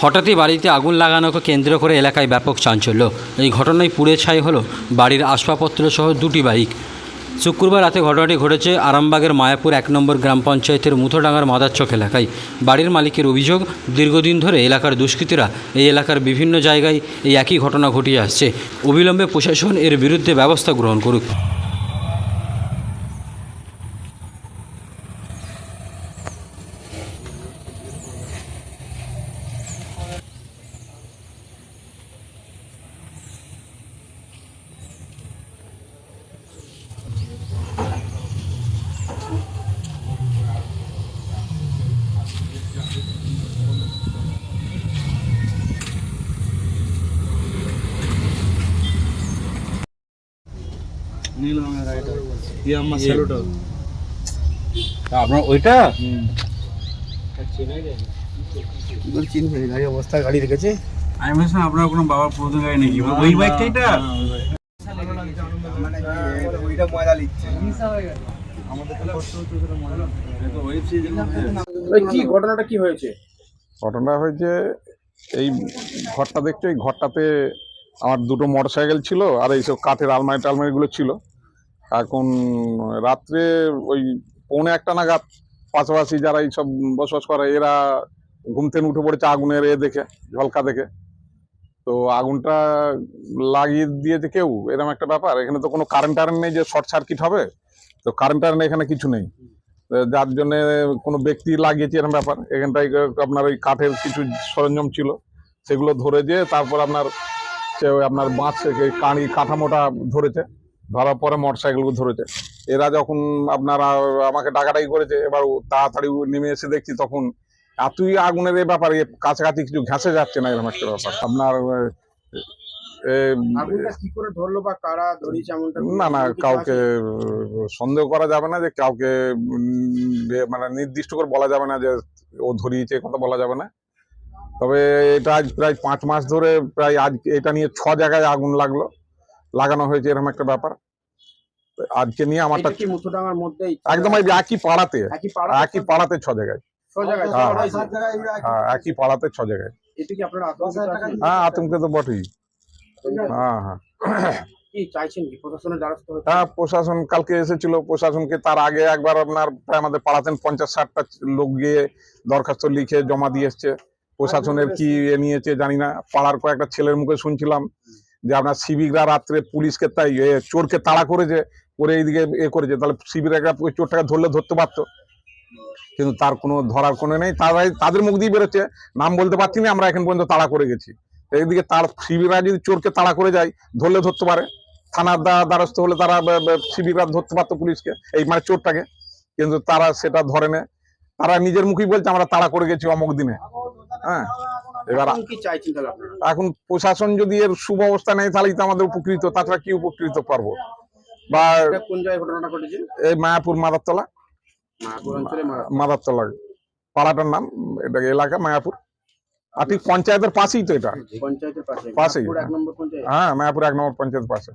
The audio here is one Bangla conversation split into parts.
হঠাৎই বাড়িতে আগুন লাগানোকে কেন্দ্র করে এলাকায় ব্যাপক চাঞ্চল্য। এই ঘটনায় পুড়ে ছাই হলো বাড়ির আসবাবপত্র সহ দুটি বাইক। শুক্রবার রাতে ঘটনাটি ঘটেছে আরামবাগের মায়াপুর এক নম্বর গ্রাম পঞ্চায়েতের মুথোডাঙ্গার মাদারচক এলাকায়। বাড়ির মালিকের অভিযোগ, দীর্ঘদিন ধরে এলাকার দুষ্কৃতীরা এই এলাকার বিভিন্ন জায়গায় এই একই ঘটনা ঘটিয়ে আসছে। অবিলম্বে প্রশাসন এর বিরুদ্ধে ব্যবস্থা গ্রহণ করুক। নীল রঙের ইয়াম্মা স্যালুটো আপনার ওইটা? চিনবে গাড়ি অবস্থা গাড়ি রেখেছে। আমি আপনার কোনো বাবার পুরোনো গাড়ি নাকি? ওই বাইকটা এটা ওইটা মজা লিখছে কি ঘটনাটা কি হয়েছে? ঘটনা হয়েছে এই ঘরটা দেখছ? এই ঘরটাতে আমার দুটো মোটর সাইকেল ছিল আর এইসব কাঠের আলমারি টালমারিগুলো ছিল। এখন রাত্রে ওই পৌনে একটা নাগাদ পাশাপাশি যারা এইসব বসবাস করে, এরা ঘুম উঠে পড়েছে আগুনের এ দেখে, ঝলকা দেখে। তো আগুনটা লাগিয়ে দিয়েছে কেউ? এরকম একটা ব্যাপার। এখানে তো কোনো কারেন্ট টারেন্ট নেই যে শর্ট সার্কিট হবে। তো কারেন্ট টারেন্ট এখানে কিছু নেই। যার জন্য কোনো ব্যক্তি লাগিয়েছে এরকম ব্যাপার। এখানটায় আপনার ওই কাঠের কিছু সরঞ্জাম ছিল। সেগুলো ধরে যে তারপর আপনার সে আপনার বাঁশ কাঁড়ি কাঠামোটা ধরেছে ধরার পরে মোটর সাইকেলগুলো ধরেছে। এরা যখন আপনারা আমাকে ডাকাডাকি করেছে এবার ও তাড়াতাড়ি নেমে এসে দেখছি তখন এতই আগুনের এই ব্যাপার কাছাকাছি কিছু ঘেঁষে যাচ্ছে না এরকম একটা ব্যাপার। আপনার আহ, এ, করে ধরলো বা কারা ধরিয়েছে না না কাউকে সন্দেহ করা যাবে না যে কাউকে মানে নির্দিষ্ট করে বলা যাবে না যে ও ধরিয়েছে কথা বলা যাবে না। তবে এটা আজ প্রায় পাঁচ মাস ধরে প্রায় আজ এটা নিয়ে ছ জায়গায় আগুন লাগল। লাগানো হয়েছে এরকম একটা ব্যাপার। আজকে নিয়ে আমারটা একদম একই পাড়াতে। একই পাড়াতে? ছ জায়গায়। হ্যাঁ, হ্যাঁ। হ্যাঁ একই পাড়াতে ছ জায়গায়। এটা কি আপনারা আতঙ্কিত আছেন? হ্যাঁ আতঙ্কে তো বটেই। হ্যাঁ। হ্যাঁ হ্যাঁ প্রশাসন কালকে এসেছিল। প্রশাসনকে তার আগে একবার আপনার প্রায় আমাদের পাড়াতেন পঞ্চাশ ষাটটা লোক গিয়ে দরখাস্ত লিখে জমা দিয়ে এসছে। প্রশাসনের কি এ নিয়েছে জানি না। পাড়ার কয়েকটা ছেলের মুখে শুনছিলাম যে আপনার সিভিকরা রাত্রে পুলিশকে তাই চোরকে তাড়া করেছে করে এইদিকে এ করেছে। তাহলে শিবিরা ওই চোরটাকে ধরলে ধরতে পারতো। কিন্তু তার কোনো ধরার কোনো নেই। তারাই তাদের মুখ দিয়ে বেরোচ্ছে। নাম বলতে পারছি না আমরা এখন পর্যন্ত তাড়া করে গেছি। এইদিকে তার শিবিরা যদি চোরকে তাড়া করে যায় ধরলে ধরতে পারে। থানার দ্বা- দ্বারস্থ হলে তারা শিবিরা ধরতে পারতো পুলিশকে এই মানে চোরটাকে। কিন্তু তারা সেটা ধরে না তারা নিজের মুখেই বলছে আমরা তাড়া করে গেছি অমুক দিনে। হ্যাঁ। এবার এখন কি চাইছেন তাহলে আপনারা? এখন প্রশাসন যদি এর সুব্যবস্থা নেয় তাহলেই তো আমাদের উপকৃত তাছাড়া কি উপকৃত পারব? বা কোন জায়গায় ঘটনাটা ঘটেছে? এই মায়াপুর মাদারতলা। মায়াপুর অঞ্চলে মাদারতলা পাড়াটার নাম এটা এলাকা মায়াপুর। আর ঠিক পঞ্চায়েতের পাশেই তো এটা। পঞ্চায়েতের পাশে পাশেই, হ্যাঁ মায়াপুর এক নম্বর পঞ্চায়েত পাশে।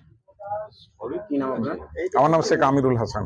আমার নাম শেখ আমিরুল হাসান।